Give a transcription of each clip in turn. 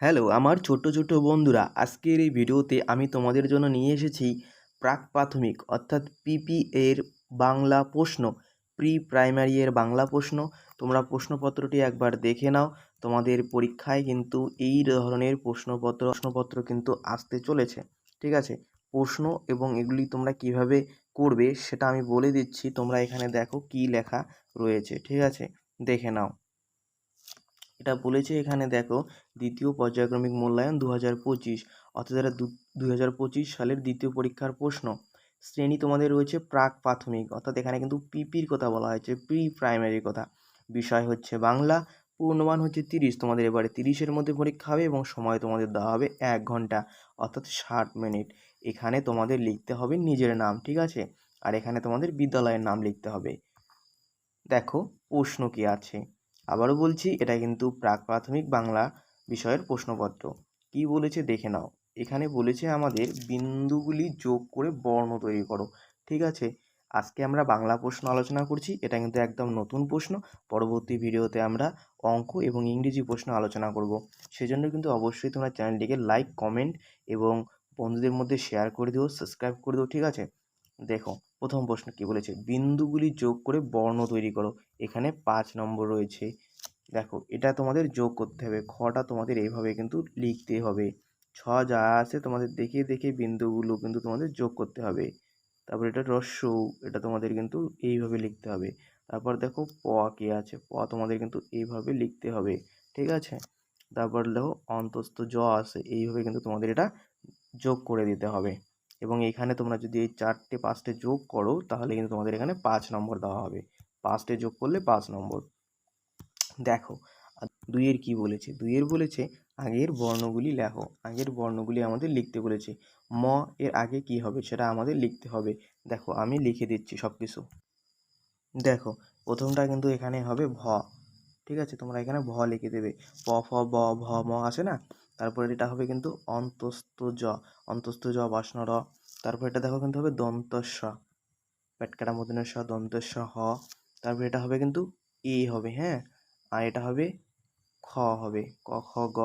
Hello, আমার ছোট ছোট বন্ধুরা, আজকের এই ভিডিওতে আমি তোমাদের জন্য নিয়ে এসেছি প্রাক প্রাথমিক অর্থাৎ পিপি এর বাংলা প্রশ্ন প্রি প্রাইমারি এর বাংলা প্রশ্ন। তোমরা প্রশ্নপত্রটি একবার দেখে নাও, তোমাদের পরীক্ষায় কিন্তু এই ধরনের প্রশ্নপত্র প্রশ্নপত্র কিন্তু আসতে চলেছে, ঠিক আছে? প্রশ্ন এবং এগুলি তোমরা কীভাবে করবে সেটা আমি বলে দিচ্ছি, তোমরা এখানে দেখো কী লেখা রয়েছে, ঠিক আছে? দেখে নাও। এটা বলেছে এখানে দেখো দ্বিতীয় পর্যায়ক্রমিক মূল্যায়ন দু হাজার পঁচিশ, অর্থাৎ এটা দু হাজার পঁচিশ সালের দ্বিতীয় পরীক্ষার প্রশ্ন। শ্রেণি তোমাদের রয়েছে প্রাক প্রাথমিক, অর্থাৎ এখানে কিন্তু পিপির কথা বলা হয়েছে প্রি প্রাইমারির কথা। বিষয় হচ্ছে বাংলা, পূর্ণমান হচ্ছে তিরিশ, তোমাদের এবারে তিরিশের মধ্যে পরীক্ষা হবে এবং সময় তোমাদের দেওয়া হবে এক ঘণ্টা, অর্থাৎ ষাট মিনিট। এখানে তোমাদের লিখতে হবে নিজের নাম, ঠিক আছে? আর এখানে তোমাদের বিদ্যালয়ের নাম লিখতে হবে। দেখো প্রশ্ন কি আছে। আবারও বলছি, এটা কিন্তু প্রাক প্রাথমিক বাংলা বিষয়ের প্রশ্নপত্র। কি বলেছে দেখে নাও। এখানে বলেছে আমাদের বিন্দুগুলি যোগ করে বর্ণ তৈরি করো। ঠিক আছে? আজকে আমরা বাংলা প্রশ্ন আলোচনা করছি। এটা কিন্তু একদম নতুন প্রশ্ন। পরবর্তী ভিডিওতে আমরা অঙ্ক এবং ইংরেজি প্রশ্ন আলোচনা করব। সেজন্য কিন্তু অবশ্যই তোমরা চ্যানেলটিকে লাইক, কমেন্ট এবং বন্ধুদের মধ্যে শেয়ার করে দিও, সাবস্ক্রাইব করে দিও, ঠিক আছে? দেখো, প্রথম প্রশ্ন কি বলেছে? বিন্দুগুলি যোগ করে বর্ণ তৈরি করো। এখানে পাঁচ নম্বর রয়েছে। দেখো, এটা তোমাদের যোগ করতে হবে। খটা তোমাদের এইভাবে কিন্তু লিখতে হবে। ছ যা আছে তোমাদের দেখে দেখে বিন্দুগুলো কিন্তু তোমাদের যোগ করতে হবে। তারপর এটা রস্য, এটা তোমাদের কিন্তু এইভাবে লিখতে হবে। তারপর দেখো, প কে আছে? প তোমাদের কিন্তু এইভাবে লিখতে হবে। ঠিক আছে? তারপর দেখো, অন্তস্থ জ আছে, এইভাবে কিন্তু তোমাদের এটা যোগ করে দিতে হবে। এবং এখানে তোমরা যদি এই চারটে পাঁচটে যোগ করো, তাহলে কিন্তু তোমাদের এখানে পাঁচ নম্বর দেওয়া হবে। পাঁচটে যোগ করলে পাঁচ নম্বর। দেখো দুইয়ের কি বলেছে? দুইয়ের বলেছে, আগের বর্ণগুলি লেখো। আগের বর্ণগুলি আমাদের লিখতে বলেছে। ম এর আগে কি হবে সেটা আমাদের লিখতে হবে। দেখো, আমি লিখে দিচ্ছি সব কিছু দেখো, প্রথমটা কিন্তু এখানে হবে ভ। ঠিক আছে? তোমরা এখানে ভ লিখে দেবে। প, ফ, ব, ভ, ম আছে না? তারপরে এটা হবে কিন্তু অন্তস্থ জ। অন্তস্থ জ বাসন র। তারপর এটা দেখো কিন্তু হবে দন্তস্ব। পেটকাটা মদনের স দন্তস্ব হ। তারপর এটা হবে কিন্তু এ হবে হ্যাঁ? আর এটা হবে খ হবে, ক, খ, গ।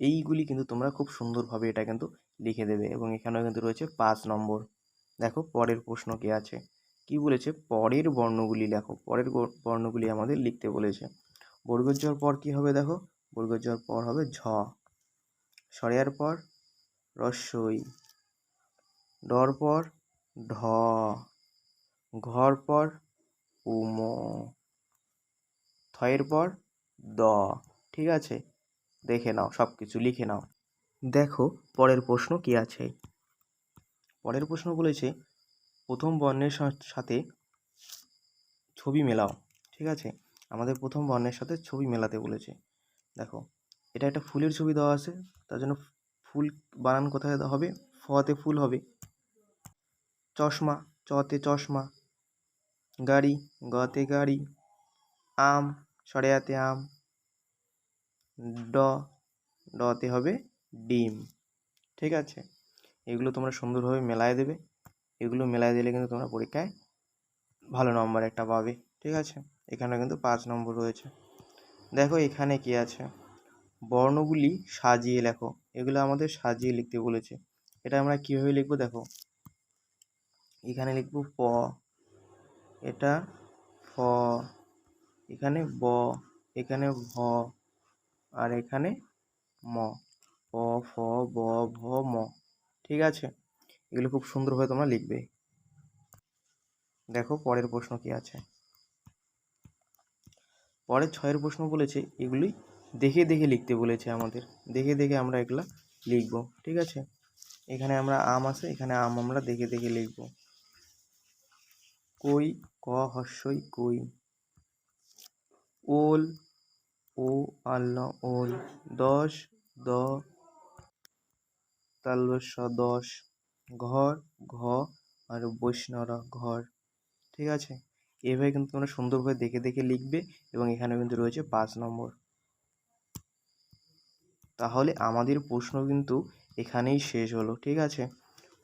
এইগুলি কিন্তু তোমরা খুব সুন্দরভাবে এটা কিন্তু লিখে দেবে এবং এখানেও কিন্তু রয়েছে পাঁচ নম্বর। দেখো পরের প্রশ্ন কি আছে? কি বলেছে? পরের বর্ণগুলি লেখো। পরের বর্ণগুলি আমাদের লিখতে বলেছে। বর্গজ্বর পর কি হবে দেখো? বর্গজ্বর পর হবে ঝ। সরিয়ার পর রস্যই। ডর পর ঢ। ঘর পর উম। থয়ের পর দ। ঠিক আছে? দেখে নাও সব কিছু লিখে নাও। দেখো, পরের প্রশ্ন কি আছে? পরের প্রশ্ন বলেছে, প্রথম বর্ণের সাথে ছবি মেলাও। ঠিক আছে? আমাদের প্রথম বর্ণের সাথে ছবি মেলাতে বলেছে। দেখো, এটা একটা ফুলের ছবি দেওয়া আছে, তার জন্য ফুল বানান কোথায় হবে? ফতে ফুল হবে। চশমা, চতে চশমা। গাড়ি, গতে গাড়ি। আম, সরেয়াতে আম। ড, ডতে হবে ডিম। ঠিক আছে? এগুলো তোমরা সুন্দরভাবে মেলায় দেবে। এগুলো মেলায় দিলে কিন্তু তোমরা পরীক্ষায় ভালো নম্বর একটা পাবে। ঠিক আছে? এখানে কিন্তু পাঁচ নম্বর রয়েছে। দেখো এখানে কি আছে? বর্ণগুলি সাজিয়ে লেখো। এগুলো আমাদের সাজিয়ে লিখতে বলেছে। এটা আমরা কীভাবে লিখব দেখো? এখানে লিখব প, এটা ফ, এখানে ব, এখানে ভ আর এখানে ম। প, ফ, ব ভ ম। ঠিক আছে? এগুলো খুব সুন্দরভাবে তোমরা লিখবে। দেখো পরের প্রশ্ন কি আছে? পরের ছয়ের প্রশ্ন বলেছে, এগুলি দেখে দেখে লিখতে বলেছে আমাদের। দেখে দেখে আমরা এগুলা লিখব, ঠিক আছে? এখানে আমরা আম আছে, এখানে আম আমরা দেখে দেখে লিখব। কই, ক, হস্যই, কই। ওল, ও আল্লাহ ওল। দশ, দ, তালবস্য, দশ। ঘর, ঘ, আর বৈষ্ণরা, ঘর, ঠিক আছে? এভাবে কিন্তু তোমরা সুন্দরভাবে দেখে দেখে লিখবে এবং এখানে কিন্তু রয়েছে পাঁচ নম্বর। তাহলে আমাদের প্রশ্ন কিন্তু এখানেই শেষ হলো, ঠিক আছে?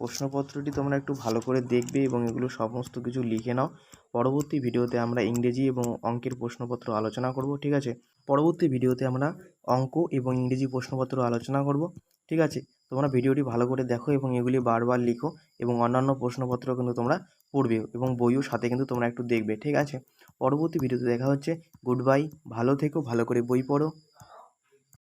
প্রশ্নপত্রটি তোমরা একটু ভালো করে দেখবে এবং এগুলো সমস্ত কিছু লিখে নাও। পরবর্তী ভিডিওতে আমরা ইংরেজি এবং অঙ্কের প্রশ্নপত্র আলোচনা করব, ঠিক আছে? পরবর্তী ভিডিওতে আমরা অঙ্ক এবং ইংরেজি প্রশ্নপত্র আলোচনা করব, ঠিক আছে? তোমরা ভিডিওটি ভালো করে দেখো এবং এগুলি বারবার লিখো এবং অন্যান্য প্রশ্নপত্র কিন্তু তোমরা পড়বে এবং বইও সাথে কিন্তু তোমরা একটু দেখবে, ঠিক আছে? পরবর্তী ভিডিওতে দেখা হচ্ছে। গুড বাই, ভালো থেকো, ভালো করে বই পড়ো।